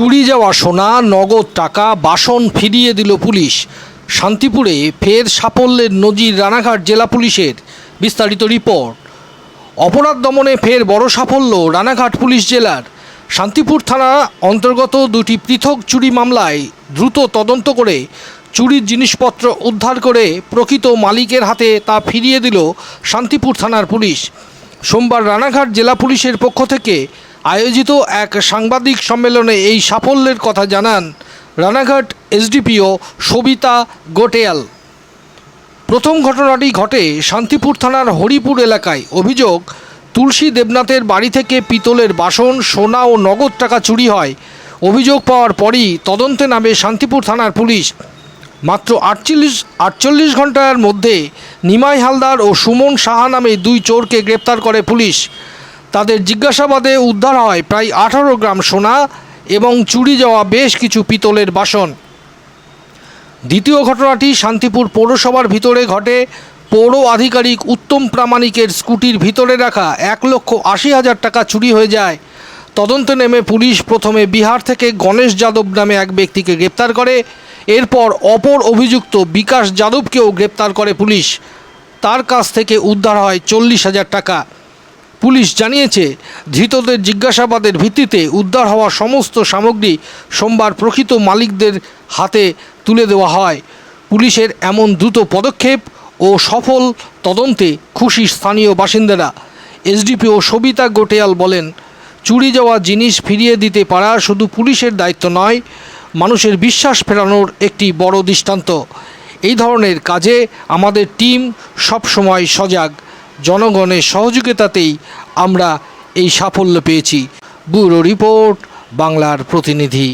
চুরি যাওয়া সোনা, নগদ টাকা, বাসন ফিরিয়ে দিল পুলিশ। শান্তিপুরে ফের সাফল্যের নজির রানাঘাট জেলা পুলিশের, বিস্তারিত রিপোর্ট। অপরাধ দমনে ফের বড় সাফল্য রানাঘাট পুলিশ জেলার। শান্তিপুর থানা অন্তর্গত দুটি পৃথক চুরি মামলায় দ্রুত তদন্ত করে চুরির জিনিসপত্র উদ্ধার করে প্রকৃত মালিকের হাতে তা ফিরিয়ে দিল শান্তিপুর থানার পুলিশ। সোমবার রানাঘাট জেলা পুলিশের পক্ষ থেকে আয়োজিত এক সাংবাদিক সম্মেলনে এই সাফল্যের কথা জানান রানাঘাট এসডিপিও সবিতা গোটেয়াল। প্রথম ঘটনাটি ঘটে শান্তিপুর থানার হরিপুর এলাকায়। অভিযোগ, তুলসী দেবনাথের বাড়ি থেকে পিতলের বাসন, সোনা ও নগদ টাকা চুরি হয়। অভিযোগ পাওয়ার পরই তদন্তে নামে শান্তিপুর থানার পুলিশ। মাত্র আটচল্লিশ আটচল্লিশ ঘণ্টার মধ্যে নিমাই হালদার ও সুমন সাহা নামে দুই চোরকে গ্রেপ্তার করে পুলিশ। তাদের জিজ্ঞাসাবাদে উদ্ধার হয় প্রায় আঠারো গ্রাম সোনা এবং চুরি যাওয়া বেশ কিছু পিতলের বাসন। দ্বিতীয় ঘটনাটি শান্তিপুর পৌরসভার ভিতরে ঘটে। পৌর আধিকারিক উত্তম প্রামাণিকের স্কুটির ভিতরে রাখা এক লক্ষ আশি হাজার টাকা চুরি হয়ে যায়। তদন্তে নেমে পুলিশ প্রথমে বিহার থেকে গণেশ যাদব নামে এক ব্যক্তিকে গ্রেপ্তার করে। এরপর অপর অভিযুক্ত বিকাশ যাদবকেও গ্রেপ্তার করে পুলিশ। তার কাছ থেকে উদ্ধার হয় চল্লিশ হাজার টাকা। পুলিশ জানিয়েছে, ধৃতদের জিজ্ঞাসাবাদের ভিত্তিতে উদ্ধার হওয়া সমস্ত সামগ্রী সোমবার প্রকৃত মালিকদের হাতে তুলে দেওয়া হয়। পুলিশের এমন দ্রুত পদক্ষেপ ও সফল তদন্তে খুশি স্থানীয় বাসিন্দারা। এসডিপিও সবিতা গোটেয়াল বলেন, চুরি যাওয়া জিনিস ফিরিয়ে দিতে পারা শুধু পুলিশের দায়িত্ব নয়, মানুষের বিশ্বাস ফেরানোর একটি বড় দৃষ্টান্ত। এই ধরনের কাজে আমাদের টিম সবসময় সজাগ। জনগণের সহযোগিতাতেই আমরা এই সাফল্য পেয়েছি। ব্যুরো রিপোর্ট বাংলার প্রতিনিধি।